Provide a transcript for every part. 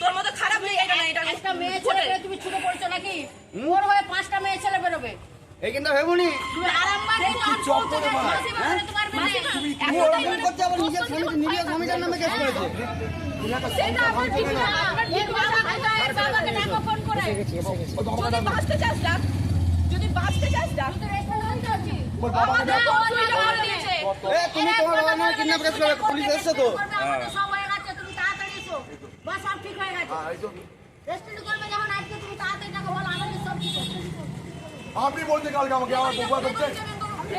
তোর মতো খারাপ এটা একটা মেয়ে ছেলে তুমি ছুটে পড়ছো নাকি? ওর হয়ে পাঁচটা মেয়ে ছেলে বেরোবে। এইখানটা ভেবনি তুমি তোমার আছি। বাবা নামে কিডন্যাপ করে পুলিশ এসছে তো আমাদের সব তুমি তাড়াতাড়ি এসো। বাস, সব ঠিক হয়ে গেছে। রেস্টুরেন্ট করবে যখন আজকে তুমি তাড়াতাড়ি ডাকো, বলো আমাদের সব ঠিক আছে। আপনি বলতে কালকে আমাকে আমার বকুয়া করছেন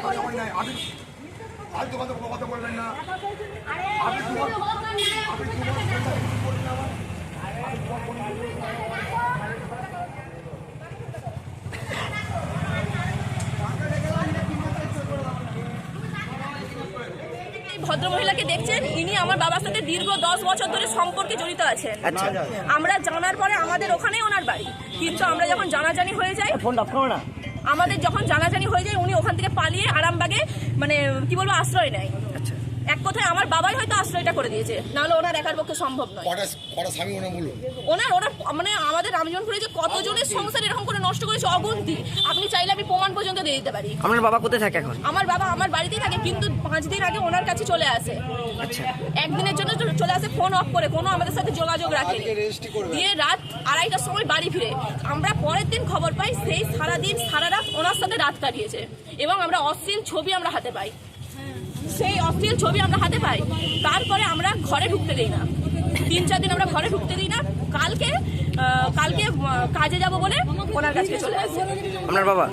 আমার নাই আমি আজ দোকান থেকে কথা বলবেন না আরে, আর। এই ভদ্রমহিলাকে দেখছেন ইনি আমার বাবার সাথে দীর্ঘ দশ বছর ধরে সম্পর্কে জড়িত আছেন আমরা জানার পরে আমাদের ওখানেই ওনার বাড়ি কিন্তু আমরা যখন জানাজানি হয়ে যাই ফোন না আমাদের যখন জানাজানি হয়ে যায় উনি ওখান থেকে পালিয়ে আরামবাগে মানে কি বলব আশ্রয় নেয়। এক কথায় আমার বাবাই হয়তো আশ্রয়টা করে দিয়েছে। নাহলে ওনার একার পক্ষে সম্ভব নয়। ওনার ওনার মানে আমাদের রামজনপুরে যে কতজনের সংসার এরকম করে নষ্ট করেছে অগুন্তি। আপনি চাইলে আমি প্রমাণ পর্যন্ত দিয়ে দিতে পারি। আমার বাবা কোথায় থাকে এখন? আমার বাবা আমার বাড়িতেই থাকে কিন্তু পাঁচ দিন আগে ওনার কাছে চলে আসে। আচ্ছা। একদিনের জন্য চ- আসে ফোন অফ করে কোনো আমাদের সাথে যোগাযোগ রাখে দিয়ে রাত আড়াইটার সময় বাড়ি ফিরে। আমরা পরের দিন খবর পাই সেই সারা দিন সারা রাত ওনার সাথে রাত কাটিয়েছে। এবং আমরা অশ্লীল ছবি আমরা হাতে পাই। সেই অশ্লীল ছবি আমরা হাতে পাই। তারপরে আমরা ঘরে ঢুকতে দিই না। তিন চার দিন আমরা ঘরে ঢুকতে দিই না। কালকে কালকে কাজে যাব বলে ওনার কাছে চলে আসে। আপনার বাবা?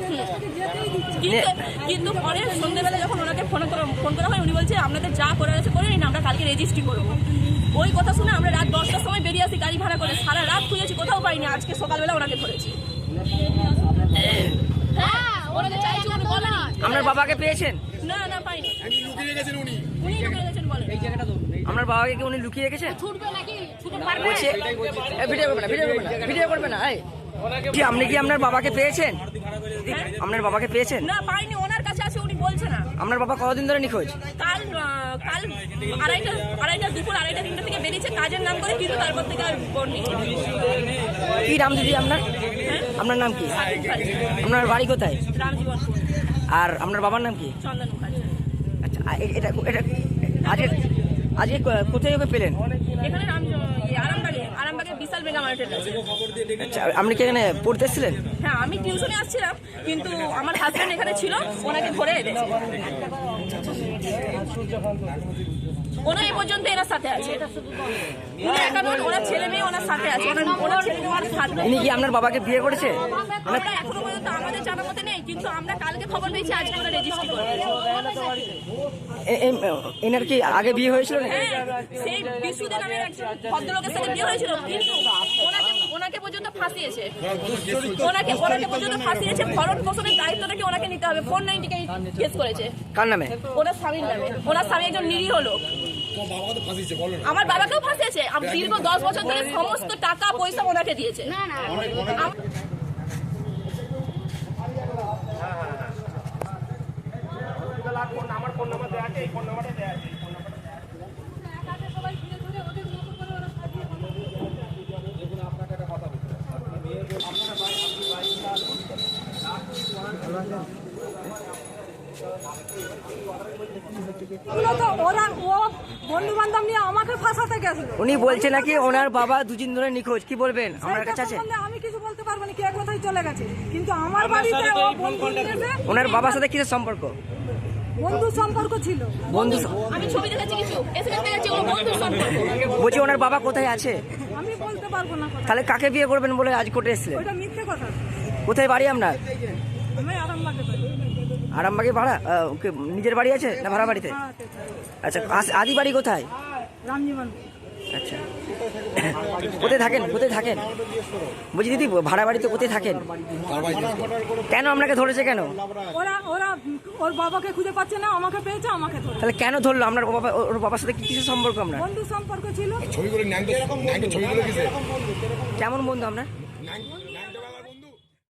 কিন্তু কিন্তু পরে সন্ধ্যেবেলা যখন ওনাকে ফোন করা ফোন করা হয় উনি বলছে আপনাদের যা করার আছে করে নিন আমরা কালকে রেজিস্ট্রি করব। ওই কথা শুনে আমরা রাত দশটার সময় বেরিয়ে আসি গাড়ি ভাড়া করে। সারা রাত খুঁজেছি কোথাও পাইনি। আজকে সকালবেলা ওনাকে ধরেছি। হ্যাঁ, ওনাকে চাইছি উনি বলেনি। আপনার বাবাকে পেয়েছেন? না না পাইনি। লুকিয়ে রেখেছেন উনি। উনি ঢুকে গেছেন বলেন। আপনার বাবাকে কি উনি লুকিয়ে রেখেছেন? ছুটবে নাকি? ছুটে পারবে? ভিডিও করবে না ভিডিও করবে না ভিডিও করবে না এই। কি আপনি কি আপনার বাবাকে পেয়েছেন? আপনার বাবাকে পেয়েছেন? না পাইনি ওনার কাছে আছে উনি বলছে না? আপনার বাবা কতদিন ধরে নিখোঁজ? কাল কাল আড়াইটা আড়াইটা দুপুর আড়াইটা তিনটা থেকে বেরিয়েছে কাজের নাম করে কিন্তু তারপর থেকে আর নেই। কি নাম দিদি আপনার? আপনার নাম কি? আপনার বাড়ি কোথায়? রামজীবন আর আপনার বাবার নাম কি? চন্দন আচ্ছা এটা এটা আজকে আজকে কোথায় ওকে পেলেন? এখানে রাম ইয়ে, আরামবাগে আরামবাগে বিশাল মেগা মার্কেট আছে। আচ্ছা আপনি কি এখানে পড়তে এসেছিলেন? হ্যাঁ আমি টিউশনে আসছিলাম কিন্তু আমার হাজব্যান্ড এখানে ছিল ওনাকে ধরে এনেছে। ওনা এ পর্যন্ত এনার সাথে আছে। উনি একা নন ওনার ছেলে মেয়ে ওনার সাথে আছে। ওনার ওনার ছেলে মেয়ে ওনার সাথে ইনি কি আপনার বাবাকে বিয়ে করেছে? আমরা এখনও পর্যন্ত আমাদের জানা মতে নেই কিন্তু আমরা কালকে খবর পেয়েছি আজকে ওরা রেজিস্ট্রি এনার কি আগে বিয়ে হয়েছিল? হ্যাঁ, সেই বিশুদে নামের একজন ভদ্রলোকের সাথে বিয়ে হয়েছিল। কিন্তু ওনাকে ওনাকে পর্যন্ত ফাঁসিয়েছে। ওনাকে ওনাকে পর্যন্ত ফাঁসিয়েছে। ভরণ পোষণের দায়িত্বটাকে ওনাকে নিতে হবে। ফোর নাইনটিকে কেস করেছে। কার নামে? ওনার স্বামীর নামে। ওনার স্বামী একজন নিরীহ লোক। তোমার বাবাকে তো ফাঁসিয়েছে বলো আমার বাবাকেও ফাঁসিয়েছে। আম- দীর্ঘ দশ বছর ধরে সমস্ত টাকা পয়সা ওনাকে দিয়েছে। না, না। আম- এগুলো তো ওরা ও বন্ধু বান্ধব নিয়ে আমাকে ফাঁসাতে গেছিল। উনি বলছে নাকি ওনার বাবা দুদিন ধরে নিখোঁজ কি বলবেন? আমার কাছে আছে আমি কিছু বলতে পারব না কে কোথায় চলে গেছে। কিন্তু আমার বাড়িতে ও বন্ধু নিয়েছে, ওনার বাবার সাথে কিসের সম্পর্ক? বন্ধু সম্পর্ক ছিল। বন্ধু আমি ছবি দেখাচ্ছি কিছু। এসএমএস দেখাচ্ছি বন্ধুর সম্পর্ক। বলছি ওনার বাবা কোথায় আছে? আমি বলতে পারব না কথা। তাহলে কাকে বিয়ে করবেন বলে আজ কোর্টে এসেছিলেন? ওইটা মিথ্যে কথা। কোথায় বাড়ি আপনার? আমি আরামবাগে পারি আরামবাগে ভাড়া নিজের বাড়ি আছে না ভাড়া বাড়িতে? আচ্ছা আস- আদি বাড়ি কোথায়? আচ্ছা। কোথায় থাকেন? কোথায় থাকেন? বলছি দিদি ভাড়া বাড়িতে কোথায় থাকেন? কেন আপনাকে ধরেছে কেন? ওরা ওরা ওর বাবাকে খুঁজে পাচ্ছে না আমাকে পেয়েছে আমাকে তাহলে কেন ধরলো? আপনার বাবা ওর বাবার সাথে কি কিসের সম্পর্ক আপনার বন্ধু সম্পর্ক ছিল। কেমন বন্ধু আপনার